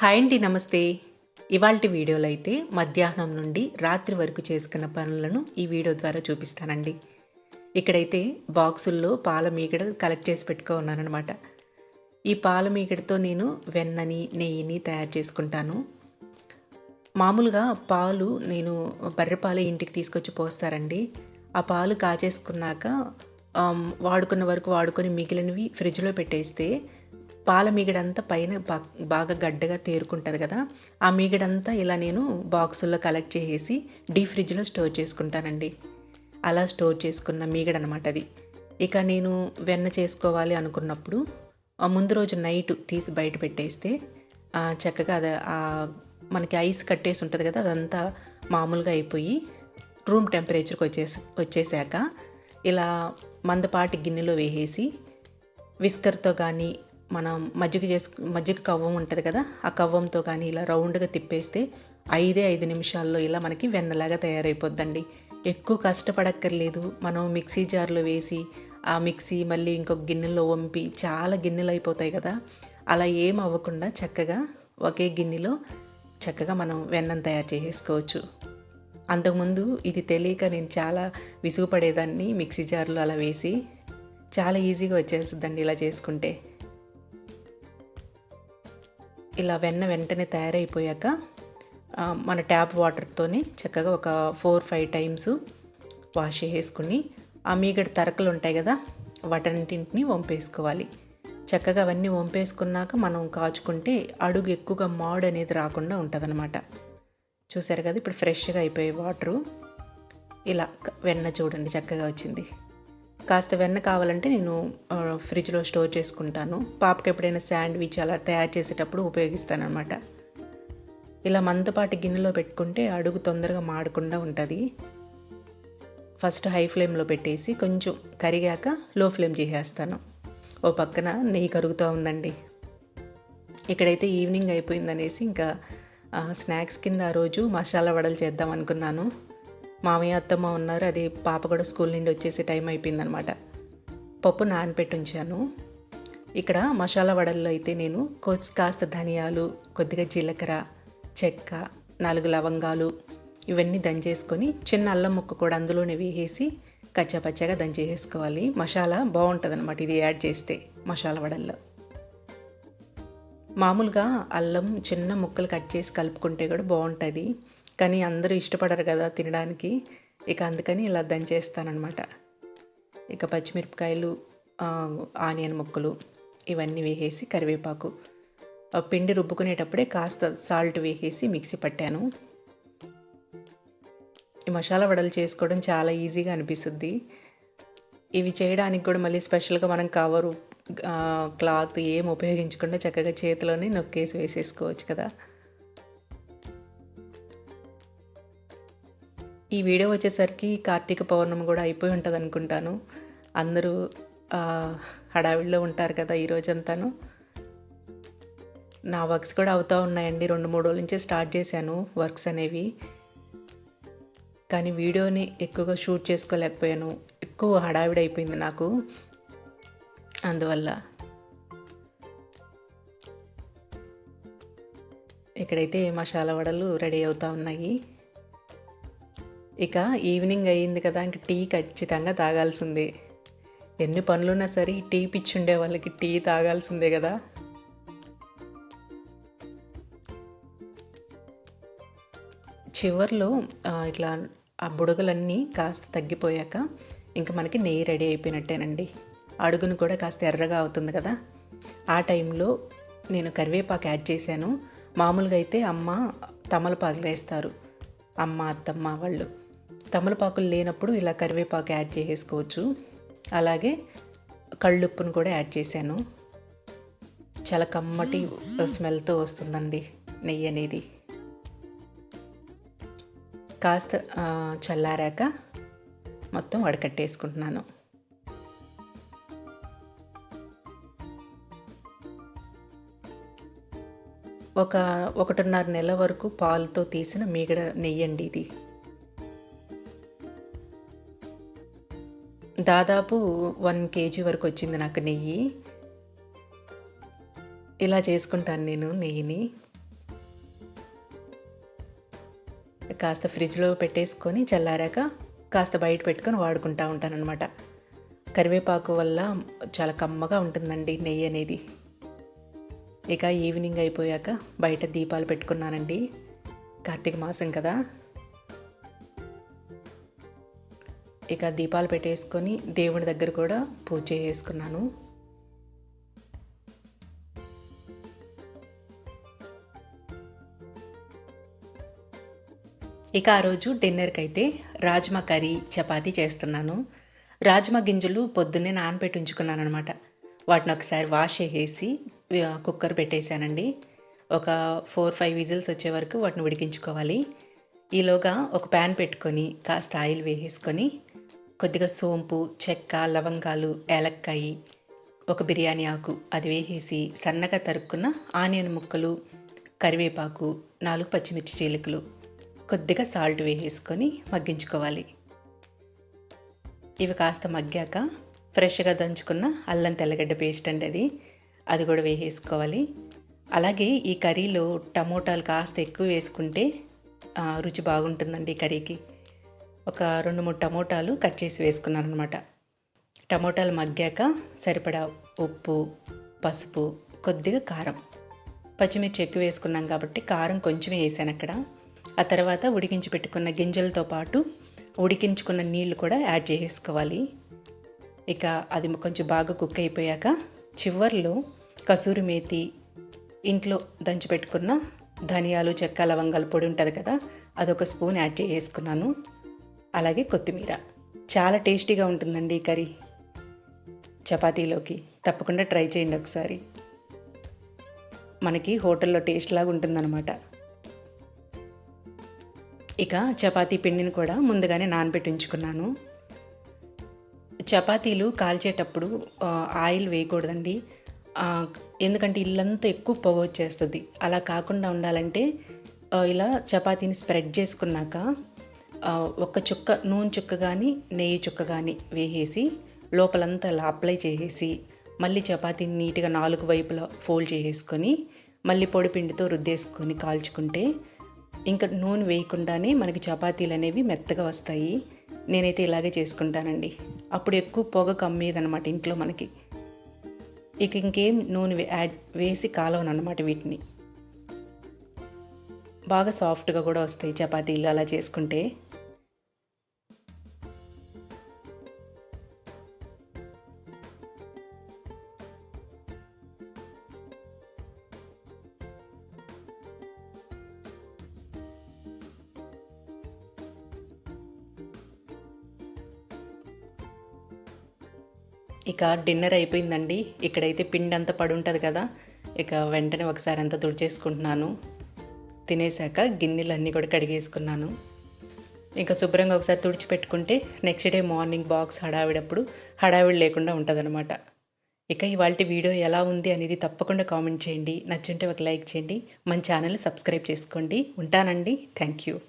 Hi అండి నమస్తే. ఇవాల్టి వీడియోలో అయితే మధ్యాహ్నం నుండి రాత్రి వరకు చేసుకున్న పనులను ఈ వీడియో ద్వారా చూపిస్తానండి. ఇక్కడైతే బాక్సుల్లో పాల మీగడ కలెక్ట్ చేసి పెట్టుకున్నానమాట ఈ పాల మీగడతో నేను వెన్నని నెయ్యిని తయారు చేసుకుంటాను. మామూలుగా పాలు నేను బర్రె పాలు ఇంటికి తీసుకొచ్చి పోస్తారండి. ఆ పాలు కాచేసుకున్నాక వాడుకున్న వరకు వాడుకొని మిగిలినవి ఫ్రిడ్జ్లో పెట్టేస్తే పాల మీగడంతా పైన బాగా గడ్డగా తేరుకుంటుంది కదా ఆ మీగడంతా ఇలా నేను బాక్సుల్లో కలెక్ట్ చేసేసి డీ ఫ్రిడ్జ్లో స్టోర్ చేసుకుంటానండి. అలా స్టోర్ చేసుకున్న మీగడ అనమాట అది. ఇక నేను వెన్న చేసుకోవాలి అనుకున్నప్పుడు ఆ ముందు రోజు నైట్ తీసి బయట పెట్టేస్తే చక్కగా అది మనకి ఐస్ కట్టేసి ఉంటుంది కదా అదంతా మామూలుగా అయిపోయి రూమ్ టెంపరేచర్కి వచ్చేసి వచ్చేసాక ఇలా మందపాటి గిన్నెలో వేసేసి విస్కర్తో కానీ మనం మజ్జిగ చేసు మజ్జిగ కవ్వం ఉంటుంది కదా ఆ కవ్వంతో కానీ ఇలా రౌండ్గా తిప్పేస్తే ఐదే ఐదు నిమిషాల్లో ఇలా మనకి వెన్నలాగా తయారైపోద్దండి. ఎక్కువ కష్టపడక్కర్లేదు మనం మిక్సీ జార్లో వేసి ఆ మిక్సీ మళ్ళీ ఇంకొక గిన్నెలో వంపి చాలా గిన్నెలు అయిపోతాయి కదా అలా ఏం అవ్వకుండా చక్కగా ఒకే గిన్నెలో చక్కగా మనం వెన్నం తయారు చేసేసుకోవచ్చు అంతకుముందు ఇది తెలియక నేను చాలా విసుగుపడేదాన్ని మిక్సీ జార్లో అలా వేసి చాలా ఈజీగా వచ్చేస్తుందండి ఇలా చేసుకుంటే. ఇలా వెన్న వెంటనే తయారైపోయాక మన ట్యాప్ వాటర్తోనే చక్కగా ఒక ఫోర్ ఫైవ్ టైమ్స్ వాష్ చేసుకుని ఆ మీగడ తరకలు ఉంటాయి కదా వాటన్నింటిని వంపేసుకోవాలి. చక్కగా అవన్నీ వంపేసుకున్నాక మనం కాచుకుంటే అడుగు ఎక్కువగా మాడ్ అనేది రాకుండా ఉంటుందన్నమాట. చూసారు కదా ఇప్పుడు ఫ్రెష్గా అయిపోయే వాటరు. ఇలా వెన్న చూడండి చక్కగా వచ్చింది. కాస్త వెన్న కావాలంటే నేను ఫ్రిడ్జ్లో స్టోర్ చేసుకుంటాను. పాపకి ఎప్పుడైనా శాండ్విచ్ అలా తయారు చేసేటప్పుడు ఉపయోగిస్తాను అనమాట ఇలా మందపాటి గిన్నెలో పెట్టుకుంటే అడుగు తొందరగా మాడకుండా ఉంటుంది. ఫస్ట్ హై ఫ్లేమ్లో పెట్టేసి కొంచెం కరిగాక లో ఫ్లేమ్ చేసేస్తాను. ఓ పక్కన నెయ్యి కరుగుతూ ఉందండి. ఇక్కడైతే ఈవినింగ్ అయిపోయిందనేసి ఇంకా స్నాక్స్ కింద ఆ రోజు మసాలా వడలు చేద్దాం అనుకున్నాను. మామయ్య అత్తమ్మ ఉన్నారు. అది పాప కూడా స్కూల్ నుండి వచ్చేసే టైం అయిపోయిందనమాట. పప్పు నానపెట్టి ఉంచాను ఇక్కడ మసాలా వడల్లో అయితే నేను కాస్త ధనియాలు కొద్దిగా జీలకర్ర చెక్క నాలుగు లవంగాలు ఇవన్నీ దంచేసుకొని చిన్న అల్లం ముక్క కూడా అందులోనే వేసేసి కచ్చాపచ్చాగా దంచేసుకోవాలి మసాలా బాగుంటుంది అనమాట ఇది యాడ్ చేస్తే మసాలా వడల్లో. మామూలుగా అల్లం చిన్న ముక్కలు కట్ చేసి కలుపుకుంటే కూడా బాగుంటుంది. కానీ అందరూ ఇష్టపడరు కదా తినడానికి. ఇక అందుకని ఇలా దంచేస్తానమాట ఇక పచ్చిమిరపకాయలు ఆనియన్ ముక్కలు ఇవన్నీ వేసేసి కరివేపాకు. ఆ పిండి రుబ్బుకునేటప్పుడే కాస్త సాల్ట్ వేసేసి మిక్సీ పట్టాను. ఈ మసాలా వడలు చేసుకోవడం చాలా ఈజీగా అనిపిస్తుంది. ఇవి చేయడానికి కూడా మళ్ళీ స్పెషల్గా మనం కవరు క్లాత్ ఏం ఉపయోగించకుండా చక్కగా చేతిలోనే నొక్కేసి వేసేసుకోవచ్చు కదా. ఈ వీడియో వచ్చేసరికి కార్తీక పౌర్ణమి కూడా అయిపోయి ఉంటుంది అనుకుంటాను అందరూ హడావిడిలో ఉంటారు కదా ఈ రోజంతాను. నా వర్క్స్ కూడా అవుతూ ఉన్నాయండి. రెండు మూడు రోజుల నుంచే స్టార్ట్ చేశాను వర్క్స్ అనేవి. కానీ వీడియోని ఎక్కువగా షూట్ చేసుకోలేకపోయాను. ఎక్కువ హడావిడి అయిపోయింది నాకు. అందువల్ల ఇక్కడైతే మసాలా వడలు రెడీ అవుతూ ఉన్నాయి. ఇక ఈవినింగ్ అయ్యింది కదా ఇంక టీ ఖచ్చితంగా తాగాల్సిందే. ఎన్ని పనులున్నా సరే టీ పిచ్చి ఉండే వాళ్ళకి టీ తాగాల్సిందే కదా. చివర్లో ఇట్లా ఆ బుడగలన్నీ కాస్త తగ్గిపోయాక ఇంకా మనకి నెయ్యి రెడీ అయిపోయినట్టేనండి. అడుగును కూడా కాస్త ఎర్రగా అవుతుంది కదా. ఆ టైంలో నేను కరివేపాకు యాడ్ చేశాను. మామూలుగా అయితే అమ్మ తమలపాకులు వేస్తారు. అమ్మ అత్తమ్మ వాళ్ళు. తమలపాకులు లేనప్పుడు ఇలా కరివేపాకు యాడ్ చేసేసుకోవచ్చు. అలాగే కళ్ళుప్పును కూడా యాడ్ చేశాను. చాలా కమ్మటి స్మెల్తో వస్తుందండి నెయ్యి అనేది. కాస్త చల్లారాక మొత్తం వడకట్టేసుకుంటున్నాను. ఒక ఒకటిన్నర నెల వరకు పాలతో తీసిన మీగడ నెయ్యి అండి ఇది. దాదాపు వన్ కేజీ వరకు వచ్చింది నాకు నెయ్యి. ఇలా చేసుకుంటాను నేను నెయ్యిని. కాస్త ఫ్రిడ్జ్లో పెట్టేసుకొని చల్లారాక కాస్త బయట పెట్టుకొని వాడుకుంటూ ఉంటానన్నమాట. కరివేపాకు వల్ల చాలా కమ్మగా ఉంటుందండి నెయ్యి అనేది. ఇక ఈవినింగ్ అయిపోయాక బయట దీపాలు పెట్టుకున్నానండి. కార్తీక మాసం కదా. ఇక దీపాలు పెట్టేసుకొని దేవుడి దగ్గర కూడా పూజ చేసుకున్నాను. ఇక ఆ రోజు డిన్నర్కి అయితే రాజ్మా కర్రీ చపాతీ చేస్తున్నాను. రాజ్మా గింజలు పొద్దున్నే నానబెట్టి ఉంచుకున్నాను అనమాట వాటిని ఒకసారి వాష్ చేసేసి కుక్కర్ పెట్టేశానండి. ఒక ఫోర్ ఫైవ్ విజిల్స్ వచ్చే వరకు వాటిని ఉడికించుకోవాలి. ఈలోగా ఒక ప్యాన్ పెట్టుకొని కాస్త ఆయిల్ వేసేసుకొని కొద్దిగా సోంపు చెక్క లవంగాలు ఏలక్కాయి ఒక బిర్యానీ ఆకు అది వేసేసి సన్నగా తరుక్కున్న ఆనియన్ ముక్కలు కరివేపాకు నాలుగు పచ్చిమిర్చి చీలికలు కొద్దిగా సాల్ట్ వేసేసుకొని మగ్గించుకోవాలి. ఇవి కాస్త మగ్గాక ఫ్రెష్గా దంచుకున్న అల్లం తెల్లగడ్డ పేస్ట్ అండి అది. అది కూడా వేసేసుకోవాలి. అలాగే ఈ కర్రీలో టమోటాలు కాస్త ఎక్కువ వేసుకుంటే రుచి బాగుంటుందండి ఈ కర్రీకి. ఒక రెండు మూడు టమోటాలు కట్ చేసి వేసుకున్నాను అనమాట టమోటాలు మగ్గాక సరిపడా ఉప్పు పసుపు కొద్దిగా కారం. పచ్చిమిర్చి ఎక్కువ వేసుకున్నాం కాబట్టి కారం కొంచెం వేసాను అక్కడ. ఆ తర్వాత ఉడికించి పెట్టుకున్న గింజలతో పాటు ఉడికించుకున్న నీళ్ళు కూడా యాడ్ చేసుకోవాలి. ఇక అది కొంచెం బాగా కుక్ అయిపోయాక చివర్లో కసూరి మేతి ఇంట్లో దంచి పెట్టుకున్న ధనియాలు చెక్క లవంగాల పొడి ఉంటుంది కదా అదొక స్పూన్ యాడ్ చేసుకున్నాను అలాగే కొత్తిమీర. చాలా టేస్టీగా ఉంటుందండి ఈ కర్రీ. చపాతీలోకి తప్పకుండా ట్రై చేయండి ఒకసారి. మనకి హోటల్లో టేస్ట్ లాగా ఉంటుందన్నమాట. ఇక చపాతీ పిండిని కూడా ముందుగానే నానబెట్టి ఉంచుకున్నాను చపాతీలు కాల్చేటప్పుడు ఆయిల్ వేయకూడదండి. ఎందుకంటే ఇల్లంతా ఎక్కువ పొగ వచ్చేస్తుంది. అలా కాకుండా ఉండాలంటే ఇలా చపాతీని స్ప్రెడ్ చేసుకున్నాక ఒక చుక్క నూనె చుక్క కానీ నెయ్యి చుక్క కానీ వేసేసి లోపలంతా ఇలా అప్లై చేసేసి మళ్ళీ చపాతీని నీట్గా నాలుగు వైపులా ఫోల్డ్ చేసేసుకొని మళ్ళీ పొడి పిండితో రుద్దేసుకొని కాల్చుకుంటే ఇంకా నూనె వేయకుండానే మనకి చపాతీలు అనేవి మెత్తగా వస్తాయి. నేనైతే ఇలాగే చేసుకుంటానండి. అప్పుడు ఎక్కువ పొగ కమ్మేదనమాట ఇంట్లో మనకి. ఇక ఇంకేం నూనె వే- యాడ్ వేసి కాలవను అనమాట వీటిని. బాగా సాఫ్ట్గా కూడా వస్తాయి చపాతీలు అలా చేసుకుంటే. ఇక డిన్నర్ అయిపోయిందండి. ఇక్కడైతే పిండి అంతా పడి ఉంటుంది కదా. ఇక వెంటనే ఒకసారి అంతా తుడిచేసుకుంటున్నాను. తినేసాక గిన్నెలన్నీ కూడా కడిగేసుకున్నాను. ఇంకా శుభ్రంగా ఒకసారి తుడిచిపెట్టుకుంటే నెక్స్ట్ డే మార్నింగ్ బాక్స్ హడావిడప్పుడు హడావిడి లేకుండా ఉంటుందన్నమాట. ఇక ఇవాళ వీడియో ఎలా ఉంది అనేది తప్పకుండా కామెంట్ చేయండి. నచ్చుంటే ఒక లైక్ చేయండి. మన ఛానల్ సబ్స్క్రైబ్ చేసుకోండి. ఉంటానండి. Thank you